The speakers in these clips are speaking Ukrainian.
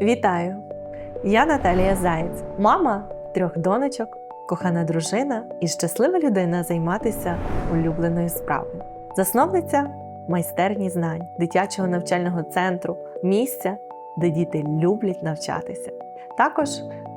Вітаю! Я Наталія Заєць, мама трьох донечок, кохана дружина і щаслива людина займатися улюбленою справою. Засновниця майстерні знань, дитячого навчального центру, місця, де діти люблять навчатися. Також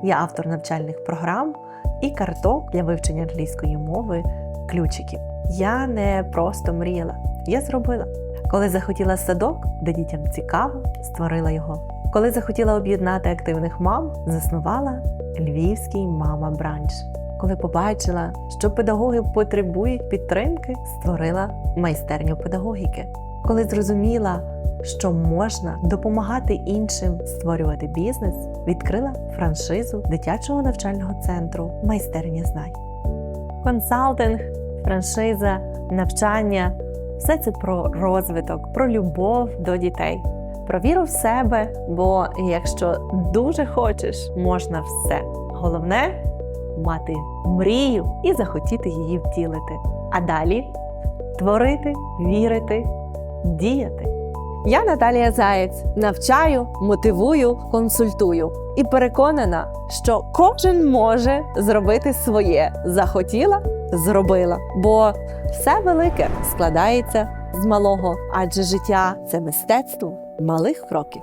я автор навчальних програм і карток для вивчення англійської мови ключиків. Я не просто мріяла, я зробила. Коли захотіла садок, де дітям цікаво, створила його. Коли захотіла об'єднати активних мам, заснувала Львівський мама бранч. Коли побачила, що педагоги потребують підтримки, створила майстерню педагогіки. Коли зрозуміла, що можна допомагати іншим створювати бізнес, відкрила франшизу дитячого навчального центру майстерня знань. Консалтинг, франшиза, навчання все це про розвиток, про любов до дітей, про віру в себе. Бо якщо дуже хочеш, можна все. Головне мати мрію і захотіти її втілити. А далі творити, вірити, діяти. Я Наталія Заєць навчаю, мотивую, консультую і переконана, що кожен може зробити своє. Захотіла, зробила. Бо все велике складається з малого, адже життя це мистецтво малих кроків.